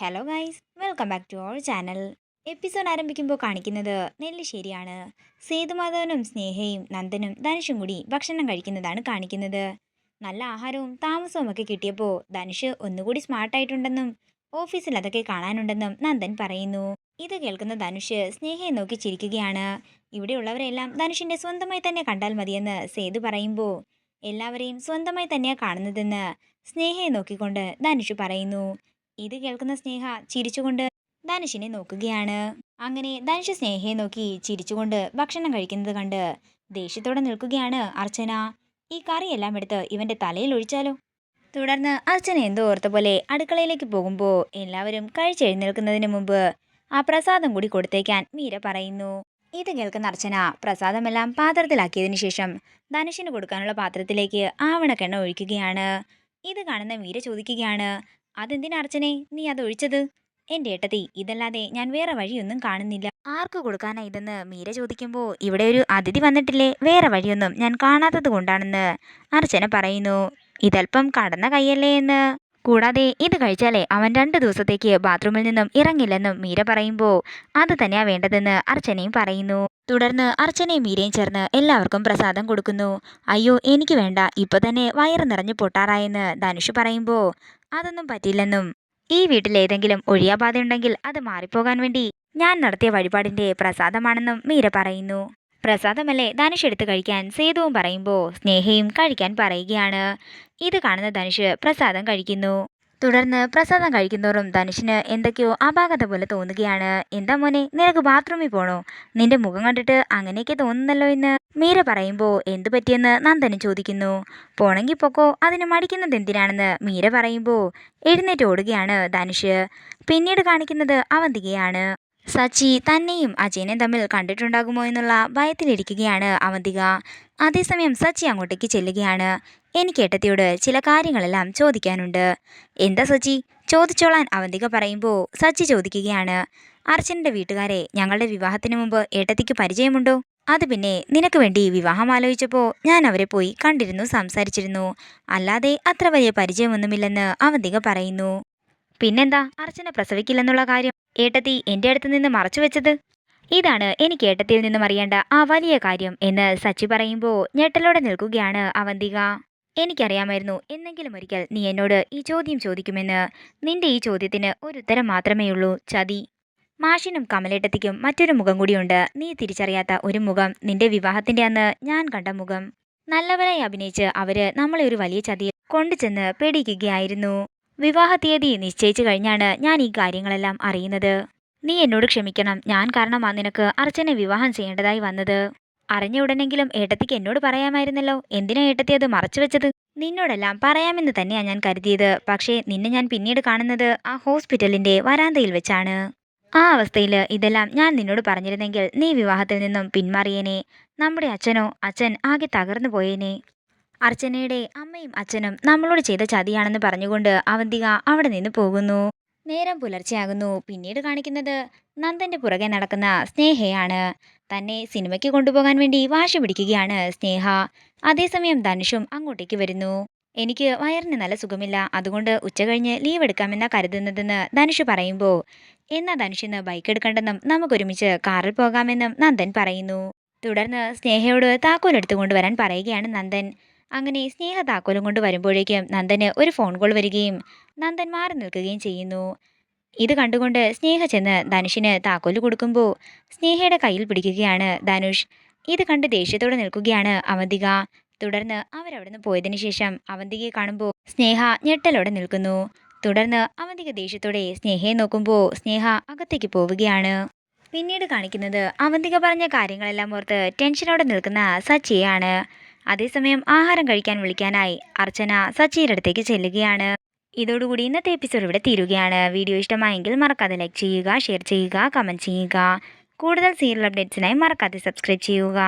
Hello guys welcome back to our channel episode ആരംഭിക്കുമ്പോൾ കാണിക്കുന്നത് നെല്ലിശ്ശേരിയാണ്. സേതുമാധവനും സ്നേഹയും നന്ദനും ധനുഷും കൂടി ഭക്ഷണം കഴിക്കുന്നതാണ് കാണിക്കുന്നത്. നല്ല ആഹാരവും താമസവും ഒക്കെ കിട്ടിയപ്പോൾ ധനുഷ് ഒന്നുകൂടി സ്മാർട്ടായിട്ടുണ്ടെന്നും ഓഫീസിൽ അതൊക്കെ കാണാനുണ്ടെന്നും നന്ദൻ പറയുന്നു. ഇത് കേൾക്കുന്ന ധനുഷ് സ്നേഹയെ നോക്കി ചിരിക്കുകയാണ്. ഇവിടെയുള്ളവരെല്ലാം ധനുഷിന്റെ സ്വന്തമായി തന്നെ കണ്ടാൽ മതിയെന്ന് സേതു പറയുമ്പോൾ എല്ലാവരെയും സ്വന്തമായി തന്നെയാണ് കാണുന്നതെന്ന് സ്നേഹയെ നോക്കിക്കൊണ്ട് ധനുഷ് പറയുന്നു. ഇത് കേൾക്കുന്ന സ്നേഹ ചിരിച്ചുകൊണ്ട് ധനുഷിനെ നോക്കുകയാണ്. അങ്ങനെ ധനുഷ് സ്നേഹയെ നോക്കി ചിരിച്ചുകൊണ്ട് ഭക്ഷണം കഴിക്കുന്നത് കണ്ട് ദേഷ്യത്തോടെ നിൽക്കുകയാണ് അർച്ചന. ഈ കറിയെല്ലാം എടുത്ത് ഇവന്റെ തലയിൽ ഒഴിച്ചാലോ? തുടർന്ന് അർച്ചന എന്തോ ഓർത്ത പോലെ അടുക്കളയിലേക്ക് പോകുമ്പോൾ എല്ലാവരും കഴിച്ചെഴുന്നേൽക്കുന്നതിന് മുമ്പ് ആ പ്രസാദം കൂടി കൊടുത്തേക്കാൻ മീര പറയുന്നു. ഇത് കേൾക്കുന്ന അർച്ചന പ്രസാദമെല്ലാം പാത്രത്തിലാക്കിയതിനു ശേഷം ധനുഷിന് കൊടുക്കാനുള്ള പാത്രത്തിലേക്ക് ആവണക്കെണ്ണ ഒഴിക്കുകയാണ്. ഇത് കാണുന്ന മീര ചോദിക്കുകയാണ് അതെന്തിനാ അർച്ചനെ? നീ അത് ഒഴിച്ചത്? എന്റെ ഏട്ടത്തി ഇതല്ലാതെ ഞാൻ വേറെ വഴിയൊന്നും കാണുന്നില്ല. ആർക്ക് കൊടുക്കാനാ ഇതെന്ന് മീര ചോദിക്കുമ്പോൾ ഇവിടെ ഒരു അതിഥി വന്നിട്ടില്ലേ വേറെ വഴിയൊന്നും ഞാൻ കാണാത്തത് കൊണ്ടാണെന്ന് അർച്ചന പറയുന്നു. ഇതൽപ്പം കടന്ന കൈയല്ലേ എന്ന്? കൂടാതെ ഇത് കഴിച്ചാലേ അവൻ രണ്ട് ദിവസത്തേക്ക് ബാത്റൂമിൽ നിന്നും ഇറങ്ങില്ലെന്നും മീര പറയുമ്പോൾ അത് തന്നെയാ വേണ്ടതെന്ന് അർച്ചനയും പറയുന്നു. തുടർന്ന് അർച്ചനയും മീരയും ചേർന്ന് എല്ലാവർക്കും പ്രസാദം കൊടുക്കുന്നു. അയ്യോ എനിക്ക് വേണ്ട. ഇപ്പൊ തന്നെ വയറ് നിറഞ്ഞു പൊട്ടാറായെന്ന് ധനുഷ് പറയുമ്പോൾ അതൊന്നും പറ്റില്ലെന്നും. ഈ വീട്ടിൽ ഏതെങ്കിലും ഒഴിയാബാധയുണ്ടെങ്കിൽ അത് മാറിപ്പോകാൻ വേണ്ടി ഞാൻ നടത്തിയ വഴിപാടിന്റെ പ്രസാദമാണെന്നും മീര പറയുന്നു. പ്രസാദമല്ലേ? ധനുഷ് എടുത്ത് കഴിക്കാൻ സേതുവും പറയുമ്പോൾ സ്നേഹയും കഴിക്കാൻ പറയുകയാണ്. ഇത് കാണുന്ന ധനുഷ് പ്രസാദം കഴിക്കുന്നു. തുടർന്ന് പ്രസാദം കഴിക്കുന്നതോറും ധനുഷിന് എന്തൊക്കെയോ അപാകത പോലെ തോന്നുകയാണ്. എന്താ മോനെ നിനക്ക് ബാത്റൂമിൽ പോണോ? നിന്റെ മുഖം കണ്ടിട്ട് അങ്ങനെയൊക്കെ തോന്നുന്നല്ലോ എന്ന് മീര പറയുമ്പോൾ എന്തു പറ്റിയെന്ന് നന്ദന് ചോദിക്കുന്നു. പോണെങ്കിൽ പൊക്കോ അതിന് മടിക്കുന്നത് എന്തിനാണെന്ന് മീര പറയുമ്പോൾ എഴുന്നേറ്റ് ഓടുകയാണ് ധനുഷ്. പിന്നീട് കാണിക്കുന്നത് അവന്തികയാണ്. സച്ചി തന്നെയും അജയനെ തമ്മിൽ കണ്ടിട്ടുണ്ടാകുമോ എന്നുള്ള ഭയത്തിലിരിക്കുകയാണ് അവന്തിക. അതേസമയം സച്ചി അങ്ങോട്ടേക്ക് ചെല്ലുകയാണ്. എനിക്ക് ഏട്ടത്തിയോട് ചില കാര്യങ്ങളെല്ലാം ചോദിക്കാനുണ്ട്. എന്താ സച്ചി? ചോദിച്ചോളാൻ അവന്തിക പറയുമ്പോൾ സച്ചി ചോദിക്കുകയാണ്. അർച്ചനന്റെ വീട്ടുകാരെ ഞങ്ങളുടെ വിവാഹത്തിന് മുമ്പ് ഏട്ടത്തിക്ക് പരിചയമുണ്ടോ? അത് പിന്നെ നിനക്ക് വേണ്ടി വിവാഹം ആലോചിച്ചപ്പോൾ ഞാൻ അവരെ പോയി കണ്ടിരുന്നു സംസാരിച്ചിരുന്നു. അല്ലാതെ അത്ര വലിയ പരിചയമൊന്നുമില്ലെന്ന് അവന്തിക പറയുന്നു. പിന്നെന്താ? അർച്ചന പ്രസവിക്കില്ലെന്നുള്ള കാര്യം ഏട്ടത്തി എന്റെ അടുത്ത് നിന്ന് മറച്ചു വെച്ചത്? ഇതാണ് എനിക്ക് ഏട്ടത്തിയിൽ നിന്നും അറിയേണ്ട ആ വലിയ കാര്യം എന്ന് സച്ചി പറയുമ്പോൾ ഞെട്ടലോടെ നിൽക്കുകയാണ് അവന്തിക. എനിക്കറിയാമായിരുന്നു എന്നെങ്കിലും ഒരിക്കൽ നീ എന്നോട് ഈ ചോദ്യം ചോദിക്കുമെന്ന്. നിന്റെ ഈ ചോദ്യത്തിന് ഒരു ഉത്തരം മാത്രമേ ഉള്ളൂ ചതി. മാഷിനും കമലേട്ടത്തിക്കും മറ്റൊരു മുഖം കൂടിയുണ്ട്. നീ തിരിച്ചറിയാത്ത ഒരു മുഖം നിന്റെ വിവാഹത്തിന്റെ അന്ന് ഞാൻ കണ്ട മുഖം. നല്ലവരായി അഭിനയിച്ച് അവർ നമ്മളെ ഒരു വലിയ ചതിയിൽ കൊണ്ടുചെന്ന് പേടിക്കുകയായിരുന്നു. വിവാഹ തീയതി നിശ്ചയിച്ചു കഴിഞ്ഞാണ് ഞാൻ ഈ കാര്യങ്ങളെല്ലാം അറിയുന്നത്. നീ എന്നോട് ക്ഷമിക്കണം. ഞാൻ കാരണമാ നിനക്ക് അർച്ചനെ വിവാഹം ചെയ്യേണ്ടതായി വന്നത്. അറിഞ്ഞ ഉടനെങ്കിലും ഏട്ടത്തിക്ക് എന്നോട് പറയാമായിരുന്നല്ലോ. എന്തിനാ ഏട്ടത്തി അത് മറച്ചു വെച്ചത്? നിന്നോടെല്ലാം പറയാമെന്ന് തന്നെയാ ഞാൻ കരുതിയത്. പക്ഷേ നിന്നെ ഞാൻ പിന്നീട് കാണുന്നത് ആ ഹോസ്പിറ്റലിന്റെ വരാന്തയിൽ വെച്ചാണ്. ആ അവസ്ഥയിൽ ഇതെല്ലാം ഞാൻ നിന്നോട് പറഞ്ഞിരുന്നെങ്കിൽ നീ വിവാഹത്തിൽ നിന്നും പിന്മാറിയേനെ. നമ്മുടെ അച്ഛനോ അച്ഛൻ ആകെ തകർന്നു പോയേനെ. അർച്ചനയുടെ അമ്മയും അച്ഛനും നമ്മളോട് ചെയ്ത ചതിയാണെന്ന് പറഞ്ഞുകൊണ്ട് അവന്തിക അവിടെ നിന്ന് പോകുന്നു. നേരം പുലർച്ചെയാകുന്നു. പിന്നീട് കാണിക്കുന്നത് നന്ദന്റെ പുറകെ നടക്കുന്ന സ്നേഹയാണ്. തന്നെ സിനിമയ്ക്ക് കൊണ്ടുപോകാൻ വേണ്ടി വാശി പിടിക്കുകയാണ് സ്നേഹ. അതേസമയം ധനുഷും അങ്ങോട്ടേക്ക് വരുന്നു. എനിക്ക് വയറിന് നല്ല സുഖമില്ല. അതുകൊണ്ട് ഉച്ച കഴിഞ്ഞ് ലീവ് എടുക്കാമെന്നാ കരുതുന്നതെന്ന് ധനുഷ് പറയുമ്പോൾ എന്നാ ധനുഷിന്ന് ബൈക്ക് എടുക്കണ്ടെന്നും നമുക്കൊരുമിച്ച് കാറിൽ പോകാമെന്നും നന്ദൻ പറയുന്നു. തുടർന്ന് സ്നേഹയോട് താക്കോൽ എടുത്തുകൊണ്ടുവരാൻ പറയുകയാണ് നന്ദൻ. അങ്ങനെ സ്നേഹ താക്കോലും കൊണ്ട് വരുമ്പോഴേക്കും നന്ദന് ഒരു ഫോൺ കോൾ വരികയും നന്ദൻ മാറി നിൽക്കുകയും ചെയ്യുന്നു. ഇത് കണ്ടുകൊണ്ട് സ്നേഹ ചെന്ന് ധനുഷിന് താക്കോൽ കൊടുക്കുമ്പോൾ സ്നേഹയുടെ കയ്യിൽ പിടിക്കുകയാണ് ധനുഷ്. ഇത് കണ്ട് ദേഷ്യത്തോടെ നിൽക്കുകയാണ് അവന്തിക. തുടർന്ന് അവരവിടുന്ന് പോയതിനു ശേഷം അവന്തികയെ കാണുമ്പോൾ സ്നേഹ ഞെട്ടലോടെ നിൽക്കുന്നു. തുടർന്ന് അവന്തിക ദേഷ്യത്തോടെ സ്നേഹയെ നോക്കുമ്പോൾ സ്നേഹ അകത്തേക്ക് പോവുകയാണ്. പിന്നീട് കാണിക്കുന്നത് അവന്തിക പറഞ്ഞ കാര്യങ്ങളെല്ലാം ഓർത്ത് ടെൻഷനോടെ നിൽക്കുന്ന സച്ചിയാണ് അതേസമയം ആഹാരം കഴിക്കാൻ വിളിക്കാനായി അർച്ചന സച്ചിയുടെ അടുത്തേക്ക് ചെല്ലുകയാണ്. ഇതോടുകൂടി ഇന്നത്തെ എപ്പിസോഡ് ഇവിടെ തീരുകയാണ്. വീഡിയോ ഇഷ്ടമായെങ്കിൽ മറക്കാതെ ലൈക്ക് ചെയ്യുക ഷെയർ ചെയ്യുക കമന്റ് ചെയ്യുക. കൂടുതൽ സീരിയൽ അപ്ഡേറ്റ്സിനായി മറക്കാതെ സബ്സ്ക്രൈബ് ചെയ്യുക.